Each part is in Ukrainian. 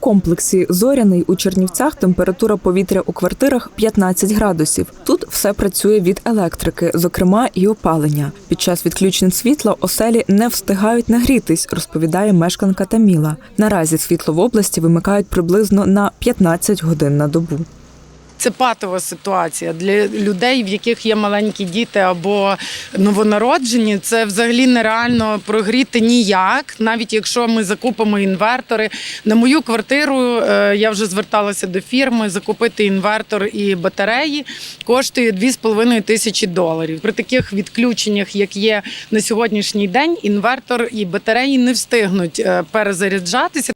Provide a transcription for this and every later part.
комплексі Зоряний у Чернівцях температура повітря у квартирах 15 градусів. Тут все працює від електрики, зокрема і опалення. Під час відключень світла оселі не встигають нагрітись, розповідає мешканка Таміла. Наразі світло в області вимикають приблизно на 15 годин на добу. Це патова ситуація для людей, в яких є маленькі діти або новонароджені. Це взагалі нереально прогріти ніяк, навіть якщо ми закупимо інвертори. На мою квартиру е, я вже зверталася до фірми. Закупити інвертор і батареї коштує 2,5 тисячі доларів. При таких відключеннях, як є на сьогоднішній день, інвертор і батареї не встигнуть е, перезаряджатися.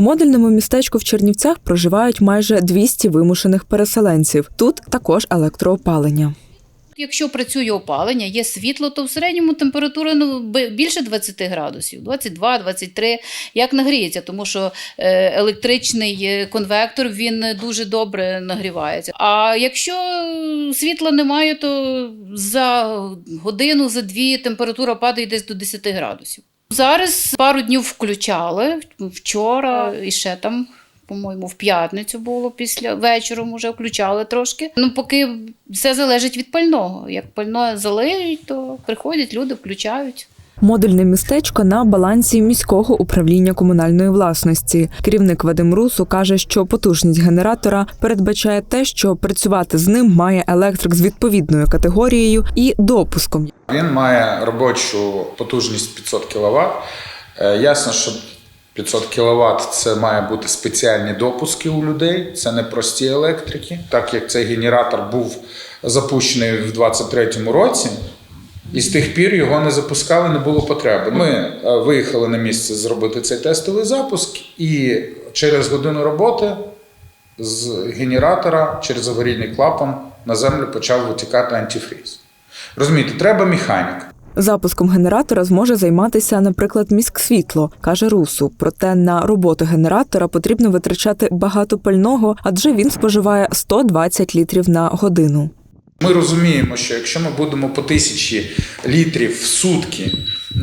У модульному містечку в Чернівцях проживають майже 200 вимушених переселенців. Тут також електроопалення. Якщо працює опалення, є світло, то в середньому температура ну, більше 20 градусів, 22-23, як нагріється, тому що е, електричний е, конвектор він дуже добре нагрівається. А якщо світла немає, то за годину, за дві температура падає десь до 10 градусів. Зараз пару днів включали вчора і ще там. По-моєму, в п'ятницю було після вечором вже включали трошки. Ну, поки все залежить від пального. Як пально залиють, то приходять люди, включають. Модульне містечко на балансі міського управління комунальної власності. Керівник Вадим Русу каже, що потужність генератора передбачає те, що працювати з ним має електрик з відповідною категорією і допуском. Він має робочу потужність 500 кВт. Ясно, що 500 кВт це має бути спеціальні допуски у людей, це не прості електрики. Так як цей генератор був запущений в 2023 році, і з тих пір його не запускали, не було потреби. Ми е, виїхали на місце зробити цей тестовий запуск, і через годину роботи з генератора через аварійний клапан на землю почав витікати антифріз. Розумієте, треба механік. Запуском генератора зможе займатися, наприклад, міськсвітло, каже Русу. Проте на роботу генератора потрібно витрачати багато пального, адже він споживає 120 літрів на годину. Ми розуміємо, що якщо ми будемо по тисячі літрів в сутки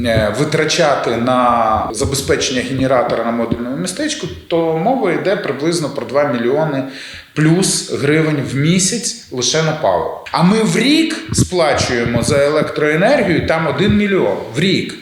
е, витрачати на забезпечення генератора на модульному містечку, то мова йде приблизно про 2 мільйони плюс гривень в місяць лише на паливо. А ми в рік сплачуємо за електроенергію там 1 мільйон в рік.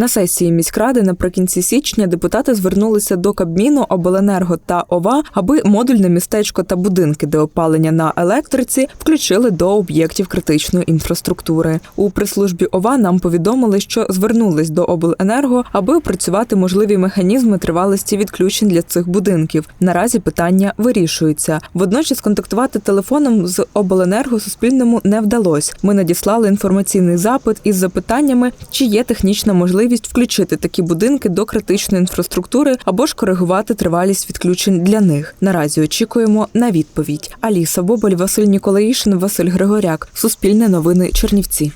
На сесії міськради наприкінці січня депутати звернулися до Кабміну, обленерго та ОВА, аби модульне містечко та будинки, де опалення на електриці, включили до об'єктів критичної інфраструктури. У прес-службі ОВА нам повідомили, що звернулись до обленерго, аби опрацювати можливі механізми тривалості відключень для цих будинків. Наразі питання вирішується. Водночас контактувати телефоном з обленерго суспільному не вдалося. Ми надіслали інформаційний запит із запитаннями, чи є технічна можливість включити такі будинки до критичної інфраструктури або ж коригувати тривалість відключень для них. Наразі очікуємо на відповідь. Аліса Боболь, Василь Ніколаїшин, Василь Григоряк. Суспільне новини Чернівці.